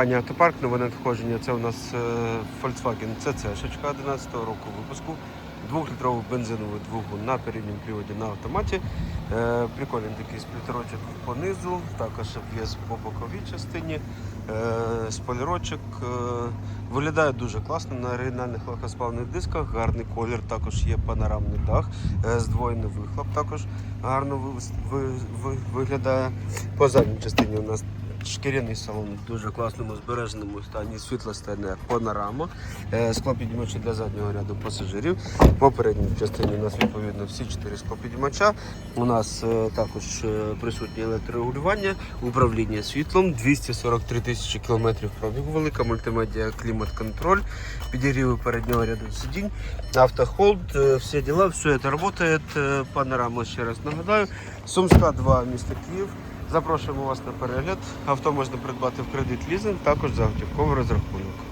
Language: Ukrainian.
Пані автопарк, нове надходження. Це у нас е, Volkswagen CC, шечка 11 року випуску. Двохлітровий бензиновий двигун на передньому приводі на автоматі. Е, прикольний такий сплітерочок по низу, також обв'яз по боковій частині, е, спойлерочок. Е, виглядає дуже класно на оригінальних легкосплавних дисках, гарний колір, також є панорамний дах, здвоєний вихлоп також гарно ви- ви- ви- виглядає. По задній частині у нас шкіряний салон в дуже класному збереженому стані, світло стане панорама, е, склопідіймачі для заднього ряду пасажирів. По передній частині у нас відповідно всі чотири склопідіймача. У нас е, також е, присутнє електрорегулювання, управління світлом, 243 тисячі кілометрів пробігу, велика мультимедіа, клімат-контроль, підігріви переднього ряду сидінь, автохолд, всі діла, все це працює. Панорама, ще раз нагадаю. Сумська 2, місто Київ. Запрошуємо вас на перегляд. Авто можна придбати в кредит лізинг, також за готівковий розрахунок.